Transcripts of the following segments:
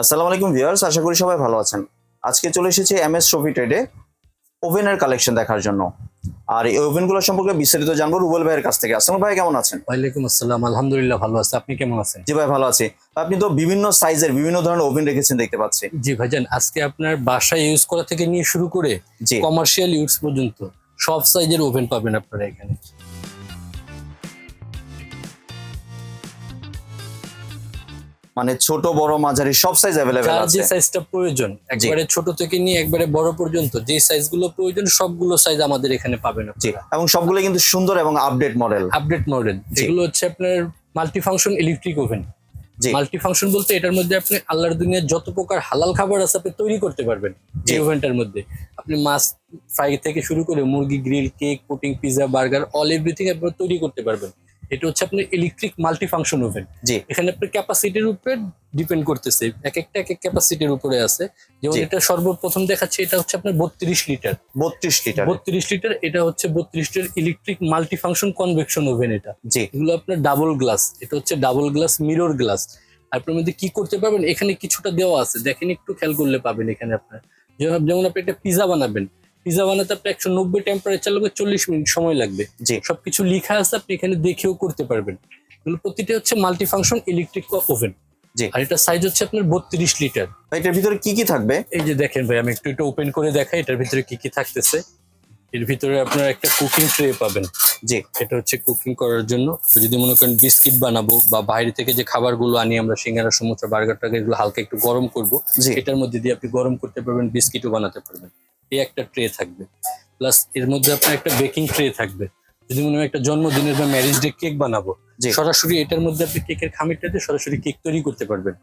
আসসালামু আলাইকুম ভিউয়ার্স আশা করি সবাই ভালো আছেন। আজকে চলে এসেছি এম এস ট্রফি ট্রেডে ওভেনের কালেকশন দেখার জন্য। আর এই ওভেনগুলো সম্পর্কে বিস্তারিত জানব রুবেল ভাইয়ের কাছ থেকে। আসসালাম ভাই কেমন আছেন? ওয়ালাইকুম আসসালাম আলহামদুলিল্লাহ ভালো আছে। আপনি কেমন আছেন? জি ভাই ভালো আছি। আপনি তো বিভিন্ন সাইজের বিভিন্ন ধরনের ওভেন রেখেছেন দেখতে পাচ্ছি। জি ভাইজান আজকে আপনার বাসায় ইউজ করা থেকে নিয়ে শুরু করে কমার্শিয়াল ইউজ পর্যন্ত সব সাইজের ওভেন পাবেন আপনারা এখানে। মানে ছোট বড় মাঝারি সব সাইজ যার আছে। যে সাইজটা প্রয়োজন একবারে ছোট থেকে নিয়ে একবারে বড় পর্যন্ত যে সাইজগুলো প্রয়োজন সবগুলো সাইজ আমাদের এখানে পাবেন জি এবং সবগুলো কিন্তু সুন্দর এবং আপডেট মডেল আপডেট মডেল। এগুলো হচ্ছে আপনার মাল্টি ফাংশন ইলেকট্রিক ওভেন জি। মাল্টি ফাংশন বলতে এটার মধ্যে আপনি আল্লাহর দুনিয়ার যত প্রকার হালাল খাবার আছে আপনি তৈরি করতে পারবেন। এই ওভেনটার মধ্যে। আপনি মাছ ফ্রাই থেকে শুরু করে মুরগি grill cake pudding pizza burger all everything আপনি তৈরি করতে পারবেন। এটা হচ্ছে আপনার ইলেকট্রিক মাল্টি ফাংশন ওভেন জি। এখানে আপনার ক্যাপাসিটির উপরে ডিপেন্ড করতেছে। এক একটা এক এক ক্যাপাসিটির উপরে আছে। যেমন এটা সর্বপ্রথম দেখাচ্ছে এটা হচ্ছে আপনার বত্রিশ লিটার। বত্রিশ লিটার বত্রিশ লিটার এটা হচ্ছে বত্রিশ litre electric multi function convection oven এটা। জি। এগুলো আপনার ডাবল গ্লাস এটা হচ্ছে ডাবল গ্লাস মিরর গ্লাস আপনার মধ্যে কি করতে পারবেন এখানে কিছুটা দেওয়া আছে। দেখেন একটু খেয়াল করলে পাবেন এখানে আপনার। যেমন যেমন আপনি একটা পিজা বানাবেন পিজা বানাতে আপনার একশো নব্বই টেম্পারেচার লাগবে চল্লিশ মিনিট সময় লাগবে। জি। সবকিছু লেখা আছে আপনি এখানে দেখেও করতে পারবেন। প্রতিটা হচ্ছে মাল্টি ফাংশন ইলেকট্রিক ওভেন জি। আর এটা সাইজ হচ্ছে আপনার বত্রিশ লিটার এটার ভিতরে কি কি থাকবে? এই যে দেখেন ভাই আমি একটু একটু ওপেন করে দেখাই এটার ভিতরে কি কি থাকতেছে। এর ভিতরে আপনার একটা কুকিং ট্রে পাবেন। জি। এটা হচ্ছে কুকিং করার জন্য। যদি মনে করেন বিস্কিট বানাবো বা বাইরে থেকে যে খাবারগুলো আনি আমরা সিঙ্গারা সমুচা বার্গারটাকে এগুলো হালকা একটু গরম করব জি। এটার মধ্যে দিয়ে আপনি গরম করতে পারবেন বিস্কিটও বানাতে পারবেন। এই একটা ট্রে থাকবে। প্লাস এর মধ্যে আপনার একটা বেকিং ট্রে থাকবে। যদি মনে হয় একটা জন্মদিনের বা ম্যারেজ ডে কেক বানাবো যে সরাসরি এটার মধ্যে আপনি কেকের খামিরটাতে সরাসরি কেক তৈরি করতে পারবেন।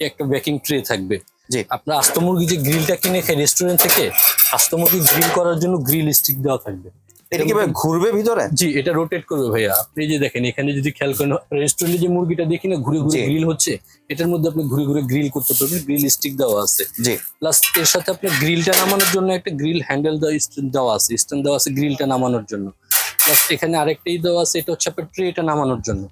একটা বেকিং ট্রে থাকবে। যে আপনার আস্ত মুরগি যে গ্রিলটা কিনে খাই রেস্টুরেন্ট থেকে আস্ত মুরগি গ্রিল করার জন্য গ্রিল স্টিক দেওয়া থাকবে। এটা কি ভাই ঘুরবে ভিতরে? জি এটা রোটেট করবে ভাইয়া। আপনি যে দেখেন এখানে যদি খেয়াল করেন রেস্টুরেন্টে যে মুরগিটা দেখি না ঘুরে ঘুরে গ্রিল হচ্ছে এটার মধ্যে আপনি ঘুরে ঘুরে গ্রিল করতে পারবেন গ্রিল স্টিক দেওয়া আছে। জি। প্লাস এর সাথে আপনার গ্রিলটা নামানোর জন্য একটা গ্রিল হ্যান্ডেল দেওয়া আছে। স্ট্যান্ড দেওয়া আছে গ্রিলটা নামানোর জন্য। প্লাস এখানে আরেকটাই দেওয়া আছে এটা হচ্ছে আপনার ট্রে ট্রেটা নামানোর জন্য।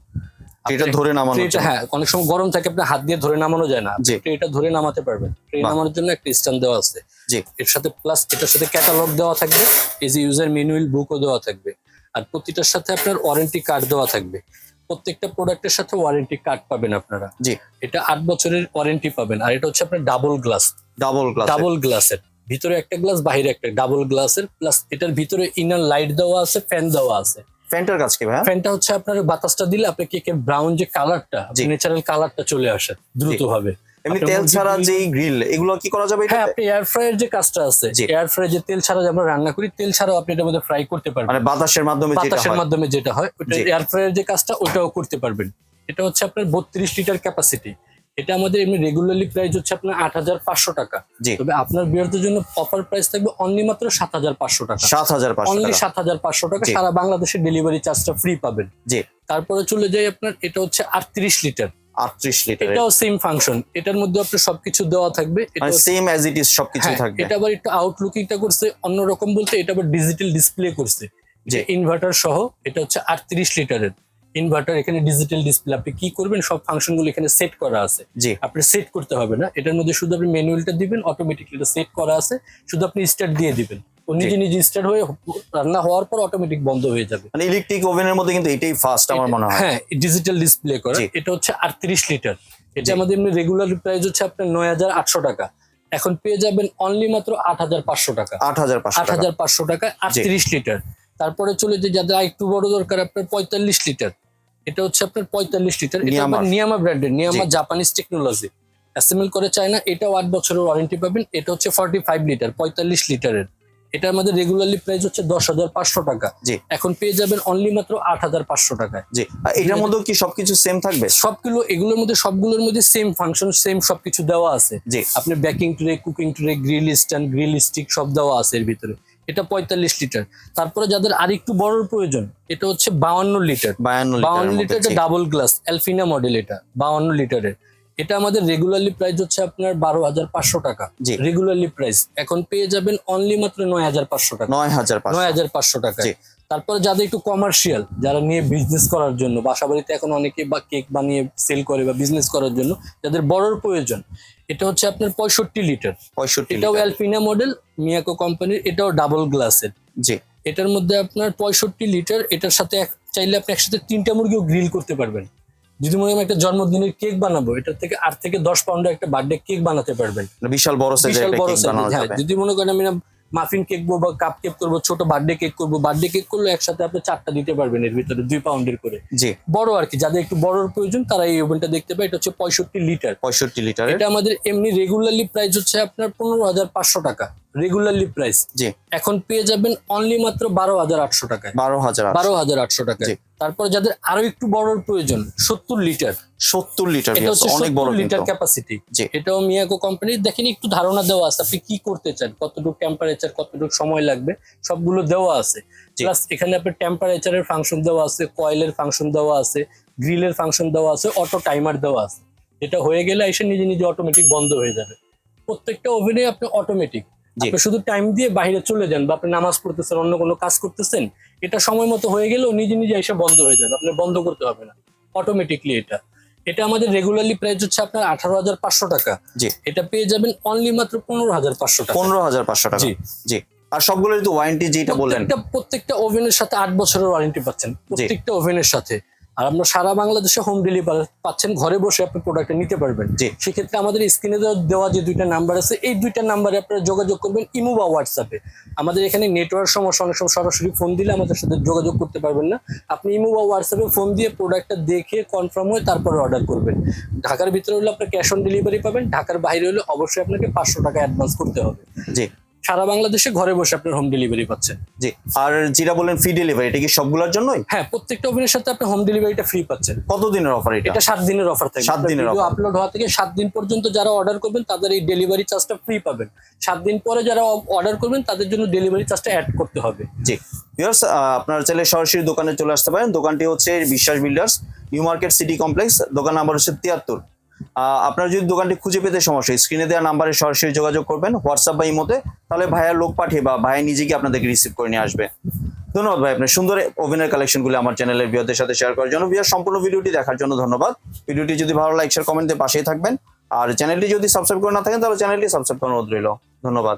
এটা ধরে নামানো ট্রেটা হ্যাঁ অনেক সময় গরম থাকে আপনার হাত দিয়ে ধরে নামানো যায় না। জি। ট্রেটা ধরে নামাতে পারবেন। ট্রে। নামানোর জন্য একটা স্ট্যান্ড দেওয়া আছে। জি। এর সাথে প্লাস এটার সাথে ক্যাটালগ দেওয়া থাকবে। এই যে ইউজার ম্যানুয়াল বুকও দেওয়া থাকবে। আর প্রতিটার সাথে আপনার ওয়ারেন্টি কার্ড দেওয়া থাকবে। প্রত্যেকটা প্রোডাক্টের সাথে ওয়ারেন্টি কার্ড পাবেন আপনারা। জি। এটা আট বছরের ওয়ারেন্টি পাবেন। আর এটা হচ্ছে আপনার double glass double glass double গ্লাসের ভিতরে একটা গ্লাস বাইরে একটা। ডাবল গ্লাসের প্লাস এটার ভিতরে ইনার লাইট দেওয়া আছে ফ্যান দেওয়া আছে। ফ্যানটার কাজ কি ভাই? ফ্যানটা হচ্ছে আপনার বাতাসটা দিলে আপনি কেকের ব্রাউন যে কালারটা। ন্যাচারাল কালারটা চলে আসে দ্রুত ভাবে এমনি তেল ছাড়া যে গ্রিল এগুলো কি করা যাবে হ্যাঁ আপনি এয়ার ফ্রায়ার যে কাজটা আছে। এয়ার ফ্রায়ার যে তেল ছাড়া যে আমরা রান্না করি তেল ছাড়াও আপনি এটার মধ্যে ফ্রাই করতে পারবেন। মানে বাতাসের মাধ্যমে যেটা হয়। বাতাসের মাধ্যমে যেটা হয় ওটা এয়ার ফ্রায়ার যে কাজটা ওটাও করতে পারবেন। এটা হচ্ছে আপনার বত্রিশ লিটার ক্যাপাসিটি এটা আমাদের এমনি রেগুলারলি প্রাইস হচ্ছে আপনার আট হাজার পাঁচশো টাকা। তবে আপনার বিয়ারদের জন্য অফার প্রাইস থাকবে অনলি মাত্র সাত হাজার পাঁচশো টাকা। সাত হাজার পাঁচশো অনলি সাত হাজার পাঁচশো টাকা সারা বাংলাদেশে ডেলিভারি চার্জটা ফ্রি পাবেন। জি। তারপরে চলে যাই আপনার এটা হচ্ছে আটত্রিশ লিটার আটত্রিশ লিটার এটাও সেম ফাংশন এটার মধ্যে সবকিছু দেওয়া থাকবে। এটা সেম অ্যাজ ইট ইজ সবকিছু থাকবে। এটা আবার একটু আউটলুকিংটা করছে অন্যরকম বলতে এটা আবার ডিজিটাল ডিসপ্লে করছে। যে ইনভার্টার সহ এটা হচ্ছে আটত্রিশ লিটারের ইনভার্টার এখানে ডিজিটাল ডিসপ্লে আপনি কি করবেন সব ফাংশনগুলো এখানে সেট করা আছে। জি। আপনি সেট করতে হবে না এটার মধ্যে শুধু আপনি ম্যানুয়ালটা দিবেন অটোমেটিকলি এটা সেট করা আছে শুধু আপনি স্টার্ট দিয়ে দিবেন। ও নিজে নিজে স্টার্ট হয়ে রান্না হওয়ার পর অটোমেটিক বন্ধ হয়ে যাবে। মানে ইলেকট্রিক ওভেনের মধ্যে কিন্তু এটাই ফার্স্ট আমার মনে হয়। হ্যাঁ ডিজিটাল ডিসপ্লে করা এটা হচ্ছে আটত্রিশ লিটার এটা আমাদের এমনি রেগুলার প্রাইস হচ্ছে আপনার নয় হাজার আটশো টাকা। এখন পেয়ে যাবেন অনলি মাত্র আট হাজার পাঁচশো টাকা। আট হাজার আট টাকা। হাজার পাঁচশো টাকা আটত্রিশ লিটার তারপরে চলে যে যাদের একটু বড় দরকার আপনার পঁয়তাল্লিশ লিটার এটা হচ্ছে আপনার পঁয়তাল্লিশ লিটার এটা নিয়ামা। ব্র্যান্ডের নিয়ামা জাপানিজ টেকনোলজি অ্যাসেম্বল করে চায় না এটাও আট বছরের ওয়ারেন্টি পাবেন এটা হচ্ছে ফর্টি ফাইভ লিটার পঁয়তাল্লিশ লিটারের। এটা আমাদের রেগুলারলি প্রাইস হচ্ছে দশ হাজার পাঁচশো টাকা। জি। এখন পেয়ে যাবেন অনলি মাত্র আট হাজার পাঁচশো টাকায়। জি। এটার মধ্যেও কি সবকিছু সেম থাকবে? সবগুলো এগুলোর মধ্যে সবগুলোর মধ্যে সেম ফাংশন সেম সবকিছু দেওয়া আছে। জি। আপনার baking tray cooking tray grill stand grill stick সব দেওয়া আছে এর ভিতরে। এটা পঁয়তাল্লিশ লিটার। তারপরে যাদের আর একটু বড় প্রয়োজন এটা হচ্ছে বাউান্ন লিটার। বাউান্ন লিটার জি। ডাবল গ্লাস অ্যালফিনা মডেল এটা বাউান্ন লিটারের। এটা আমাদের রেগুলারলি প্রাইস হচ্ছে আপনার বারো হাজার পাঁচশো টাকা। রেগুলারলি প্রাইস এখন পেয়ে যাবেন অনলি মাত্র নয় হাজার পাঁচশো টাকা। নয় হাজার নয় হাজার পাঁচশো টাকা। তারপরে যাদের একটু কমার্শিয়াল যারা নিয়ে বিজনেস করার জন্য বাসা বাড়িতে এখন অনেকে বা কেক বানিয়ে সেল করে বা বিজনেস করার জন্য যাদের বড়র প্রয়োজন এটা হচ্ছে আপনার পঁয়ষট্টি লিটার। পঁয়ষট্টি এটাও। অ্যালপিনা মডেল মিয়াকো কোম্পানির এটাও ডাবল গ্লাসের জি। এটার মধ্যে আপনার পঁয়ষট্টি লিটার এটার সাথে এক- চাইলে আপনি একসাথে তিনটা মুরগিও গ্রিল করতে পারবেন। যদি মনে হয় একটা জন্মদিনের কেক বানাবো এটা থেকে আট থেকে দশ পাউন্ডের একটা বার্থডে কেক বানাতে পারবেন। বিশাল বড় বিশাল বড় হ্যাঁ যদি মনে করেন আমি মাফিন কেক করব বা কাপ কেক করব ছোট বার্থডে কেক করব। বার্থডে কেক করলে একসাথে আপনি চারটা দিতে পারবেন এর ভিতরে দুই পাউন্ডের করে। জি। বড় আর কি যাদের একটু বড় প্রয়োজন তারা এই ওভেনটা দেখতে পায়। এটা হচ্ছে পঁয়ষট্টি লিটার পঁয়ষট্টি লিটার এটা আমাদের এমনি রেগুলারলি প্রাইস হচ্ছে আপনার পনেরো হাজার পাঁচশো টাকা। রেগুলারলি প্রাইস জি। এখন পেয়ে যাবেন অনলি মাত্র বারো হাজার আটশো টাকায়। বারো হাজার বারো হাজার আটশো টাকায়। তারপর যাদের আরও একটু বড়র প্রয়োজন সত্তর লিটার। সত্তর লিটার এটা হচ্ছে অনেক বড় লিটার ক্যাপাসিটি জি। এটাও মিয়াকো কোম্পানির দেখেন একটু ধারণা দেওয়া আছে আপনি কি করতে চান কতটুকু টেম্পারেচার কতটুকু সময় লাগবে সবগুলো দেওয়া আছে। প্লাস এখানে আপনার টেম্পারেচারের ফাংশন দেওয়া আছে কয়েলের ফাংশন দেওয়া আছে গ্রিলের ফাংশন দেওয়া আছে অটো টাইমার দেওয়া আছে। এটা হয়ে গেলে এসে নিজে নিজে অটোমেটিক বন্ধ হয়ে যাবে। প্রত্যেকটা ওভেনে আপনি অটোমেটিক। আপনি শুধু টাইম দিয়ে বাইরে চলে যান বা আপনি নামাজ পড়তেছেন অন্য কোনো কাজ করতেছেন এটা সময় মতো হয়ে গেলেও নিজে নিজে এসে বন্ধ হয়ে যাবে। আপনার বন্ধ করতে হবে না। অটোমেটিকলি এটা। এটা আমাদের রেগুলারলি প্রাইস হচ্ছে আপনার আঠারো হাজার পাঁচশো টাকা। জি। এটা পেয়ে যাবেন অনলি মাত্র পনেরো হাজার পাঁচশো টাকা। পনেরো হাজার পাঁচশো টাকা। জি। জি। আর সবগুলো যদি ওয়ারেন্টি যেটা বললেন। প্রত্যেকটা ওভেনের সাথে আট বছরের ওয়ারেন্টি পাচ্ছেন। প্রত্যেকটা ওভেনের সাথে। আর আপনার সারা বাংলাদেশে হোম ডেলিভারি পাচ্ছেন ঘরে বসে আপনি প্রোডাক্টটা নিতে পারবেন। জি। সেক্ষেত্রে আমাদের স্ক্রিনে দেওয়া যে দুইটা নাম্বার আছে এই দুইটা নাম্বারে আপনারা যোগাযোগ করবেন ইমো বা হোয়াটসঅ্যাপে আমাদের এখানে নেটওয়ার্ক সমস্যা অনেক সময় সরাসরি ফোন দিলে আমাদের সাথে যোগাযোগ করতে পারবেন না। আপনি ইমো বা হোয়াটসঅ্যাপে ফোন দিয়ে প্রোডাক্টটা দেখে কনফার্ম হয়ে তারপরে অর্ডার করবেন। ঢাকার ভিতরে হলে আপনার ক্যাশ অন ডেলিভারি পাবেন ঢাকার বাইরে হলে অবশ্যই আপনাকে পাঁচশো টাকা অ্যাডভান্স করতে হবে। জি। সারা বাংলাদেশে ঘরে বসে আপনার হোম ডেলিভারি পাচ্ছেন। জি আর যেটা বললেন ফ্রি ডেলিভারি এটা কি সবগুলোর জন্যই? হ্যাঁ প্রত্যেকটা ওভেনের সাথে আপনি হোম ডেলিভারিটা ফ্রি পাচ্ছেন। কত দিনের অফার এটা? এটা সাত দিনের অফার থাকে সাত দিনের offer। আপলোড হওয়া থেকে সাত দিন পর্যন্ত যারা অর্ডার করবেন তাদের এই ডেলিভারি চার্জটা ফ্রি পাবেন। সাত দিন পরে যারা অর্ডার করবেন তাদের জন্য ডেলিভারি চার্জটা অ্যাড করতে হবে। জি। ভিউয়ার্স আপনারা চাইলে সরাসরি দোকানে চলে আসতে পারেন। দোকানটি হচ্ছে Biswas builders new market city complex দোকান নাম্বার হচ্ছে তিয়াত্তর। আপনারা যদি দোকানটি খুঁজে পেতে সমস্যা স্ক্রিনে দেওয়া নাম্বারে সরাসরি যোগাযোগ করবেন হোয়াটসঅ্যাপ বা ইমোতে, তাহলে ভাইয়ার লোক পাঠিয়ে বা ভাইয়া নিজেকে আপনাদেরকে রিসিভ করে নিয়ে আসবে। ধন্যবাদ ভাই, আপনার সুন্দর ওভেনের কালেকশনগুলো আমার চ্যানেলের ভিউয়ারদের সাথে শেয়ার করার জন্য। বিয়ার সম্পূর্ণ ভিডিওটি দেখার জন্য ধন্যবাদ। ভিডিওটি যদি ভালো লাইক শেয়ার কমেন্টে পাশেই থাকবেন। আর চ্যানেলটি যদি সাবস্ক্রাইব করে না থাকেন, তাহলে চ্যানেলটি সাবস্ক্রাইব করানো রইল। ধন্যবাদ।